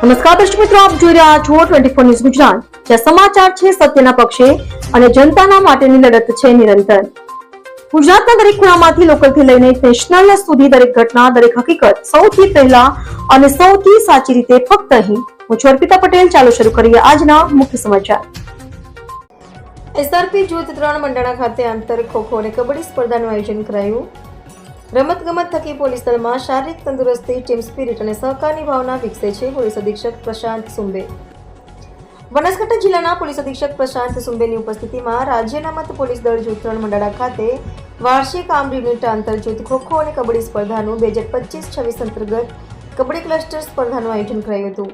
નમસ્કાર દર્શક મિત્રો, આપ જોઈ રહ્યા છો ટ્વેન્ટી ફોર ન્યૂઝ ગુજરાત. જ્યાં સમાચાર છે સત્યના પક્ષે અને જનતાના માટેની લડત છે નિરંતર. ગુજરાતના દરેક ખૂણામાંથી લોકલથી લઈને નેશનલ સુધી દરેક ઘટના, દરેક હકીકત સૌથી પહેલા અને સૌથી સાચી રીતે ફક્ત અહીં. હું છું અર્પિતા પટેલ, ચાલો શરૂ કરીએ આજના મુખ્ય સમાચાર. એસઆરપી જૂથ ત્રણ મંડળા ખાતે આંતર ખોખો અને કબડ્ડી સ્પર્ધાનું આયોજન કરાયું. રમતગમત થકી પોલીસ દળમાં શારીરિક તંદુરસ્તી, ટીમ સ્પિરિટ અને સહકારની ભાવના વિકસે છે પોલીસ અધિક્ષક પ્રશાંત સુંબે. બનાસકાંઠા જિલ્લાના પોલીસ અધિક્ષક પ્રશાંત સુંબેની ઉપસ્થિતિમાં રાજ્યના મત પોલીસ દળ જૂથ ત્રણ મંડાળા ખાતે વાર્ષિક આમ યુનિટ આંતર જૂથ ખોખો અને કબડ્ડી સ્પર્ધાનું બે હજાર પચીસ છવ્વીસ અંતર્ગત કબડ્ડી ક્લસ્ટર સ્પર્ધાનું આયોજન કરાયું હતું.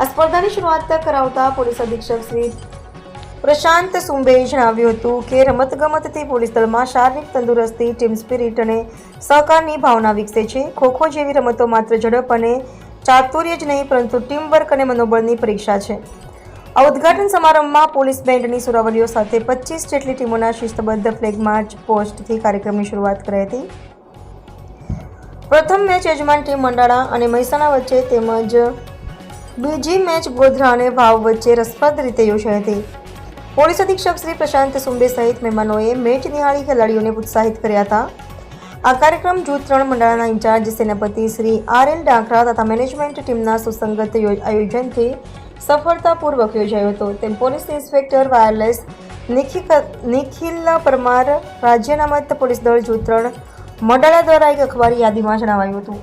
આ સ્પર્ધાની શરૂઆત કરાવતા પોલીસ અધિક્ષક શ્રી પ્રશાંત સુંબેએ જણાવ્યું હતું કે રમતગમતથી પોલીસ દળમાં શારીરિક તંદુરસ્તી, ટીમ સ્પિરિટ અને સહકારની ભાવના વિકસે છે. ખોખો જેવી રમતો માત્ર ઝડપ અને ચાતુર્ય જ નહીં, પરંતુ ટીમવર્ક અને મનોબળની પરીક્ષા છે. આ ઉદઘાટન સમારંભમાં પોલીસ બેન્ડની સુરાવલીઓ સાથે પચીસ જેટલી ટીમોના શિસ્તબદ્ધ ફ્લેગ માર્ચ પોસ્ટથી કાર્યક્રમની શરૂઆત કરી હતી. પ્રથમ મેચ યજમાન ટીમ મંડાળા અને મહેસાણા વચ્ચે તેમજ બીજી મેચ ગોધરા અને ભાવ વચ્ચે રસપ્રદ રીતે યોજાઈ હતી. પોલીસ અધિક્ષક શ્રી પ્રશાંત સુંબે સહિત મહેમાનોએ મેચ નિહાળી ખેલાડીઓને ઉત્સાહિત કર્યા હતા. આ કાર્યક્રમ જૂથ ત્રણ મંડળાના ઇન્ચાર્જ સેનાપતિ શ્રી આર એલ ડાંકરા તથા મેનેજમેન્ટ ટીમના સુસંગત આયોજનથી સફળતાપૂર્વક યોજાયો હતો. તેમ police inspector wireless Nikhil Parmar રાજ્યના મત પોલીસ દળ જૂથ ત્રણ મંડળા દ્વારા એક અખબારી યાદીમાં જણાવાયું હતું.